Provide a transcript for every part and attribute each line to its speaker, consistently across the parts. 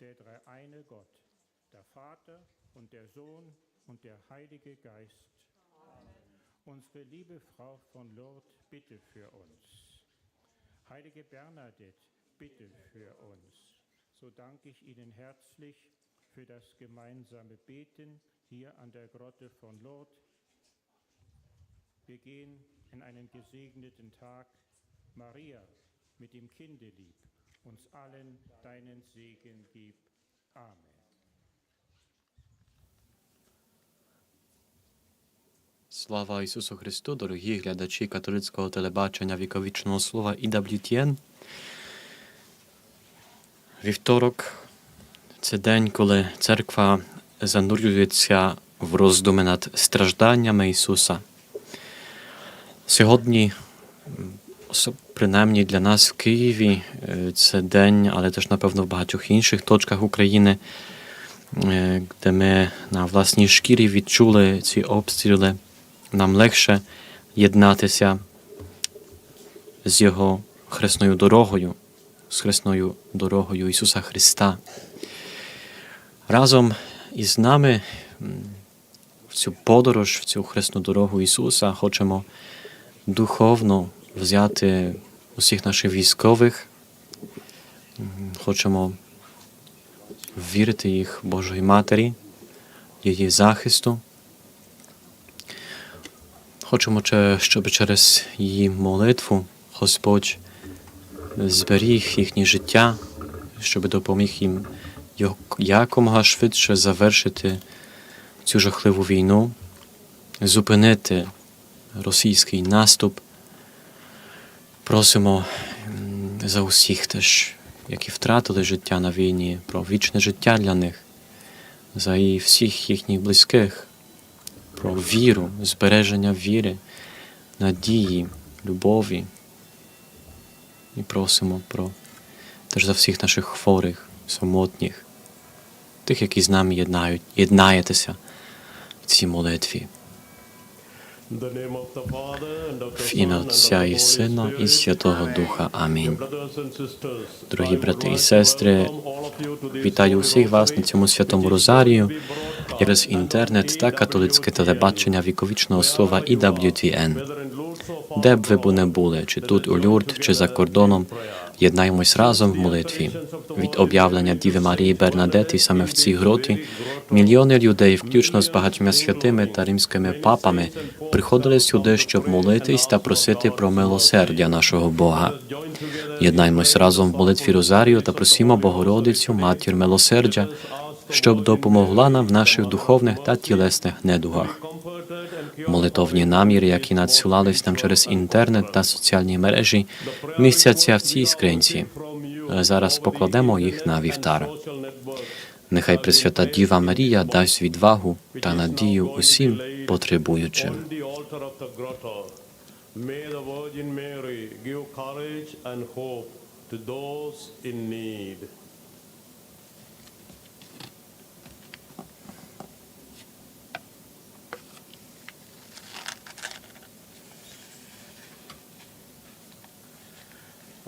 Speaker 1: der dreieine Gott, der Vater und der Sohn und der Heilige Geist. Unsere liebe Frau von Lourdes, bitte für uns. Heilige Bernadette, bitte für uns. So danke ich Ihnen herzlich für das gemeinsame Beten hier an der Grotte von Lourdes. Wir gehen in einen gesegneten Tag. Maria, mit dem Kindelieb, uns allen deinen Segen gib. Amen.
Speaker 2: Слава Ісусу Христу, дорогі глядачі католицького телебачення віковічного слова EWTN. Вівторок це день, коли церква занурюється в роздуми над стражданнями Ісуса. Сьогодні, принаймні для нас в Києві, е, це день, але теж, напевно, в багатьох інших точках України, е, де ми на власній шкірі відчули ці обстріли нам легше єднатися з Його хресною дорогою, з хресною дорогою Ісуса Христа. Разом із нами в цю подорож, в цю хресну дорогу Ісуса хочемо духовно взяти усіх наших військових, хочемо вірити їх Божої Матері, її захисту. Хочемо, щоб через її молитву Господь зберіг їхнє життя, щоб допоміг їм як- якомога швидше завершити цю жахливу війну, зупинити російський наступ. Просимо за усіх теж, які втратили життя на війні, про вічне життя для них, за і всіх їхніх близьких про віру, збереження віри, надії, любові. І просимо про теж за всіх наших хворих, самотніх, тих, які з нами єднають, єднаєтеся в цій молитві.
Speaker 3: В ім'я Отця і Сина, і Святого Духа. Амінь.
Speaker 2: Дорогі брати і сестри, Вітаю усіх вас на цьому святому розарію через інтернет та католицьке телебачення віковічного слова EWTN. Де б ви б не були, чи тут у Люрд, чи за кордоном, єднаємось разом в молитві. Від об'явлення Діви Марії Бернадети саме в цій гроті мільйони людей, включно з багатьма святими та римськими папами, приходили сюди, щоб молитись та просити про милосердя нашого Бога. Єднаймось разом в молитві Розарію та просімо Богородицю, матір милосердя, щоб допомогла нам в наших духовних та тілесних недугах. Молитовні наміри, які надсилались нам через інтернет та соціальні мережі, містяться в цій скринці. Зараз покладемо їх на вівтар. Нехай Пресвята Діва Марія дасть відвагу та надію усім потребуючим.
Speaker 3: May the Virgin Mary give courage and hope to those in need. I believe in God.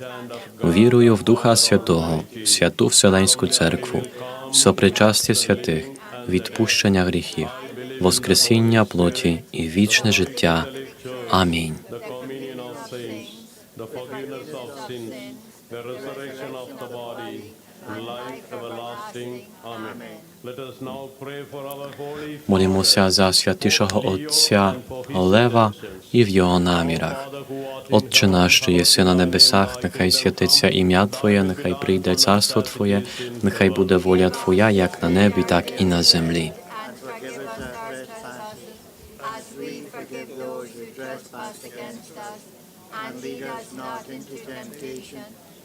Speaker 2: Вірую в Духа Святого, святу Вселенську церкву, в сопричастя святих, відпущення гріхів, воскресіння плоті і вічне життя. Амінь.
Speaker 3: the. Amen. Let us now pray for our holy
Speaker 2: Молімося за святішого Отця Лева і в його намірах.
Speaker 3: Father who art
Speaker 2: Отче наш, що єси на небесах, нехай святиться ім'я Твоє, нехай прийде царство Твоє, нехай буде воля Твоя, як на небі, так і на землі.
Speaker 4: And lead us not into temptation,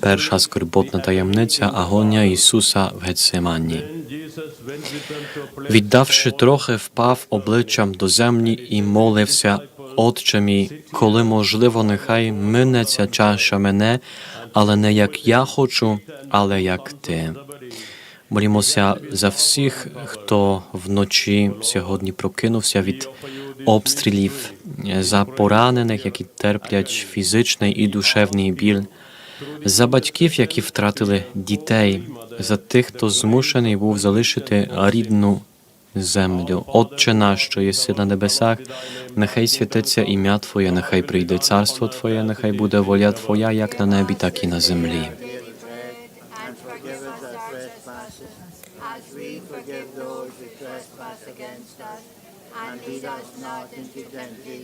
Speaker 2: Перша скорботна таємниця агонія Ісуса в Гецимані. Віддавши трохи, впав обличчям до землі і молився, Отче мій, коли можливо, нехай мине ця чаша мене, але не як я хочу, але як ти. Молімося за всіх, хто вночі сьогодні прокинувся від обстрілів, за поранених, які терплять фізичний і душевний біль, за батьків, які втратили дітей, за тих, хто змушений був залишити рідну землю. Отче наш, що єси на небесах, нехай святиться ім'я Твоє, нехай прийде царство Твоє, нехай буде воля Твоя, як на небі, так і на землі.
Speaker 4: lead us not into temptation, but deliver us from evil. Amen.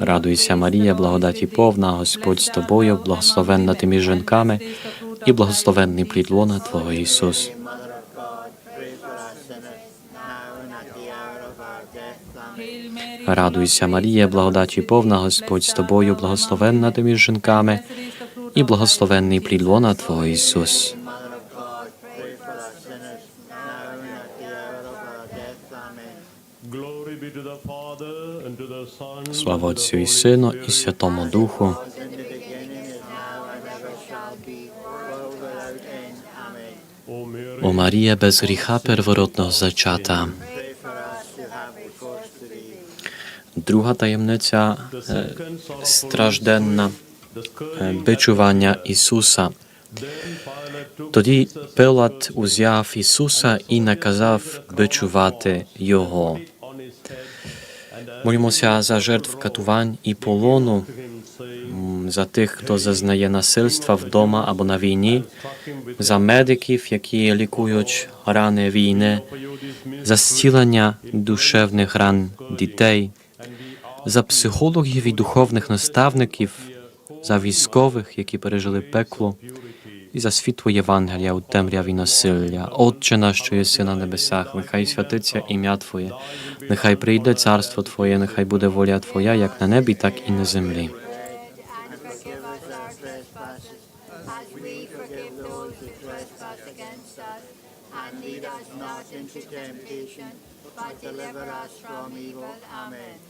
Speaker 2: Радуйся, Марія, благодаті повна, Господь з тобою, благословенна ти між жінками, і благословенний плід лона Твого Ісус. Радуйся, Марія, благодаті повна, Господь з тобою, благословенна ти між жінками, і благословенний плід лона Твого Ісус.
Speaker 3: Glory be to the Father,
Speaker 2: Слава Отцю і Сину, і Святому Духу. О Марія без гріха первородного зачата. Друга таємниця е, стражденна е, бичування Ісуса. Тоді Пилат узяв Ісуса і наказав бичувати Його. Молімося за жертв катувань і полону, за тих, хто зазнає насильства вдома або на війні, за медиків, які лікують рани війни, за зцілення душевних ран дітей, за психологів і духовних наставників, за військових, які пережили пекло, і за Євангелія у темряві насилля. Отче наш, що єси на небесах, нехай святиться ім'я Твоє, нехай прийде царство Твоє, нехай буде воля Твоя, як на небі, так і на землі.
Speaker 4: lead us not into temptation, but deliver us from evil. Amen.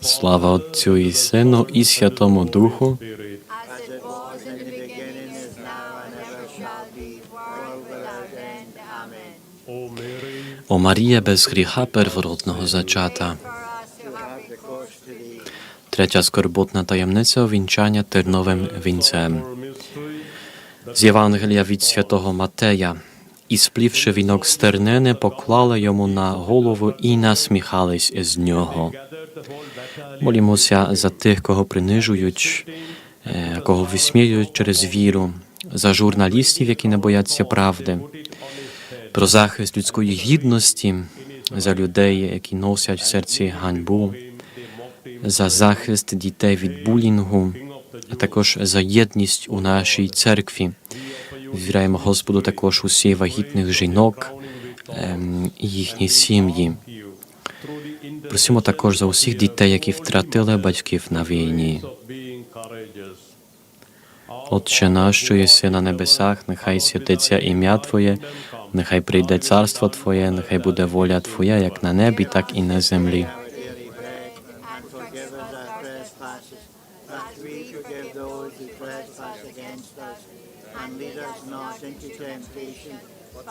Speaker 2: Слава Отцю і Сину, і Святому Духу, о Марія без гріха первородного зачата. Третя скорботна таємниця увінчання терновим вінцем. З Євангелія від святого Матея. І сплівши вінок стернини, поклали йому на голову і насміхались з нього. Молімося за тих, кого принижують, е, кого висміюють через віру, за журналістів, які не бояться правди, про захист людської гідності, за людей, які носять в серці ганьбу, за захист дітей від булінгу, а також за єдність у нашій церкві. Ввіряємо Господу також усі вагітних жінок ем, і їхні сім'ї. Просимо також за усіх дітей, які втратили батьків на війні. Отче наш, що єси на небесах, нехай святиться ім'я Твоє, нехай прийде царство Твоє, нехай буде воля Твоя, як на небі, так і на землі.
Speaker 4: Our daily bread, and forgive us our trespasses, as we forgive those who trespass against us. And lead us not into temptation, but deliver us from evil. Amen.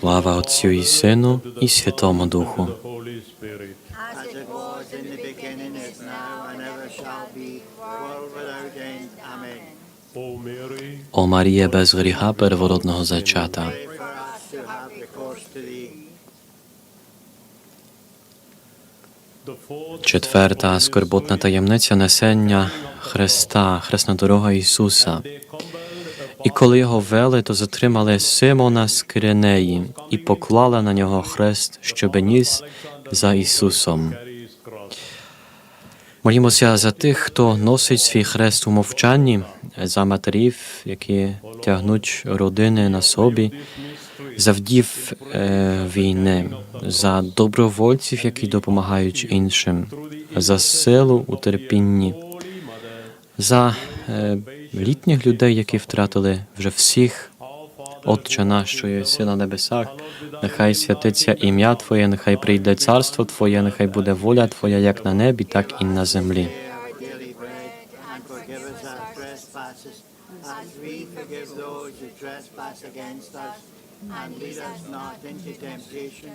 Speaker 2: Слава Отцю і Сину, і Святому Духу. О Марія без гріха первородного зачата. Четверта скорботна таємниця несення Христа, хресна дорога Ісуса. І коли його вели, то затримали Симона з Киринеї і поклали на нього хрест, щоби ніс за Ісусом. Молімося за тих, хто носить свій хрест у мовчанні, за матерів, які тягнуть родини на собі, за вдів е, війни, за добровольців, які допомагають іншим, за силу у терпінні, за літніх людей, які втратили вже всіх. Отче наш, що єси на небесах, нехай святиться ім'я Твоє, нехай прийде царство Твоє, нехай буде воля Твоя, як на небі, так і на землі.
Speaker 4: And lead us not into temptation,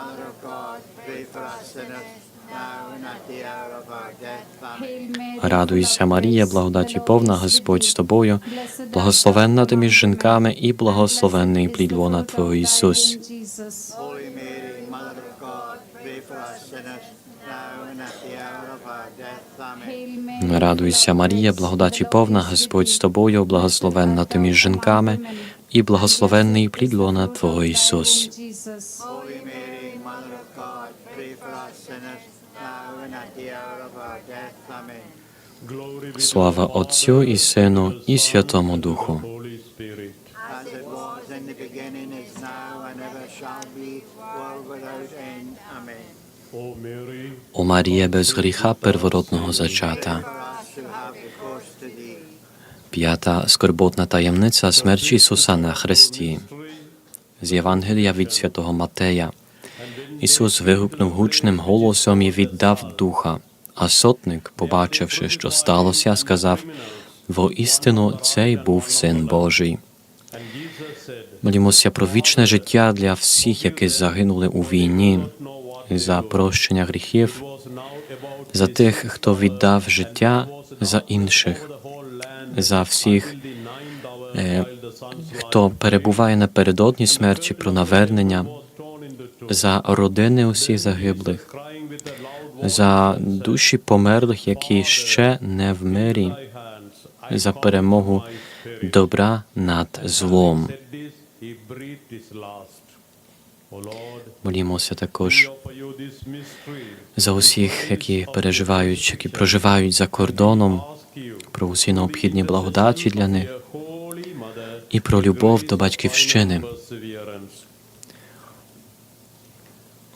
Speaker 4: Mother of God, pray for us sinners.
Speaker 2: Радуйся, Марія, благодаті повна, Господь з тобою, благословенна ти між жінками і благословенний плід лона Твого Ісус. Радуйся, Марія, благодаті повна, Господь з тобою, благословенна ти між жінками і благословенний плід лона Твого Ісус. Слава Отцю і Сину, і Святому Духу. О Марія без гріха первородного зачата. П'ята скорботна таємниця смерті Ісуса на хресті. З Євангелія від святого Матея. Ісус вигукнув гучним голосом і віддав духа. А сотник, побачивши, що сталося, сказав: Воістину цей був син Божий. Молімося про вічне життя для всіх, які загинули у війні, за прощення гріхів, за тих, хто віддав життя за інших, за всіх, е, хто перебуває напередодні смерті про навернення, за родини усіх загиблих, за душі померлих, які ще не в мирі, за перемогу добра над злом. Молімося також за усіх, які переживають, які проживають за кордоном, про усі необхідні благодаті для них і про любов до батьківщини.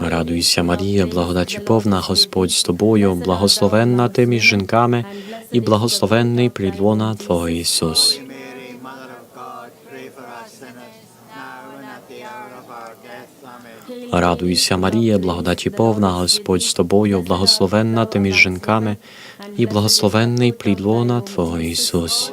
Speaker 2: Радуйся, Марія, благодаті повна, Господь з тобою, благословенна ти між жінками, і благословенний плід лона Твого Ісус. Радуйся, Марія, благодаті повна, Господь з тобою, благословенна ти між жінками, і благословенний плід лона Твого Ісус.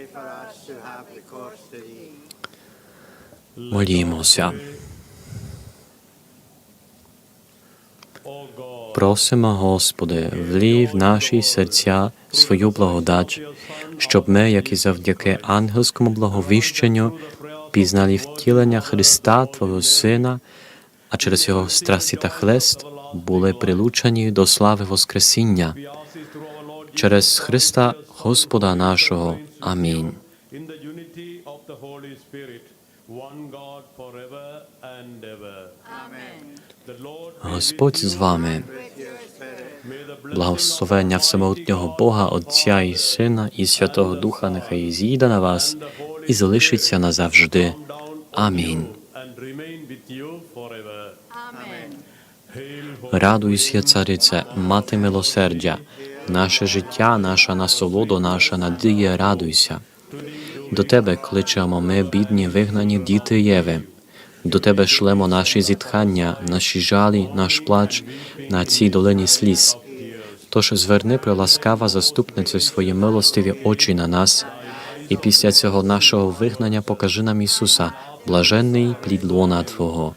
Speaker 2: Молімося. Просимо, Господи, влій в наші серця свою благодать, щоб ми, як і завдяки ангельському благовіщенню, пізнали втілення Христа, Твого Сина, а через Його страсті та хлест були прилучені до слави Воскресіння через Христа Господа нашого. Амінь. Господь з вами. Благословення всемогутнього Бога, Отця і Сина і Святого Духа нехай зійде на вас і залишиться назавжди. Амінь. Радуйся, царице, мати милосердя, наше життя, наша насолода, наша надія, радуйся. До тебе кличемо ми, бідні, вигнані діти Єви. До тебе шлемо наші зітхання, наші жалі, наш плач на цій долині сліз. Тож зверни, приласкава заступницю свої милостиві очі на нас, і після цього нашого вигнання покажи нам Ісуса, блаженний плід лона Твого.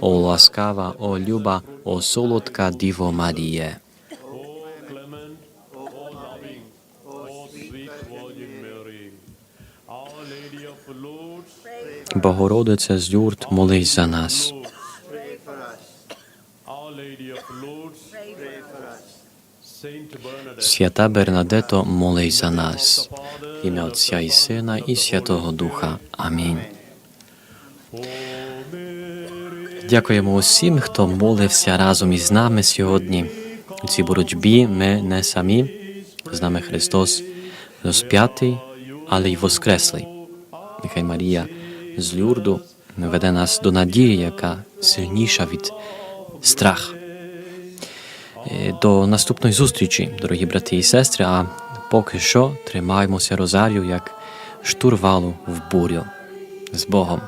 Speaker 2: О ласкава, о люба, о солодка Діво Маріє. Богородице з юрт, молись за нас. Свята Бернадето, молись за нас. Ім'я Отця і Сина і Святого Духа. Амінь. Дякуємо усім, хто молився разом із нами сьогодні. У цій боротьбі ми не самі. З нами Христос розп'ятий, але й воскреслий. Нехай Марія з Люрду веде нас до надії, яка сильніша від страху. Е, До наступної зустрічі, дорогі брати і сестри. А поки що тримаємося розарію як штурвалу в бурю. З Богом.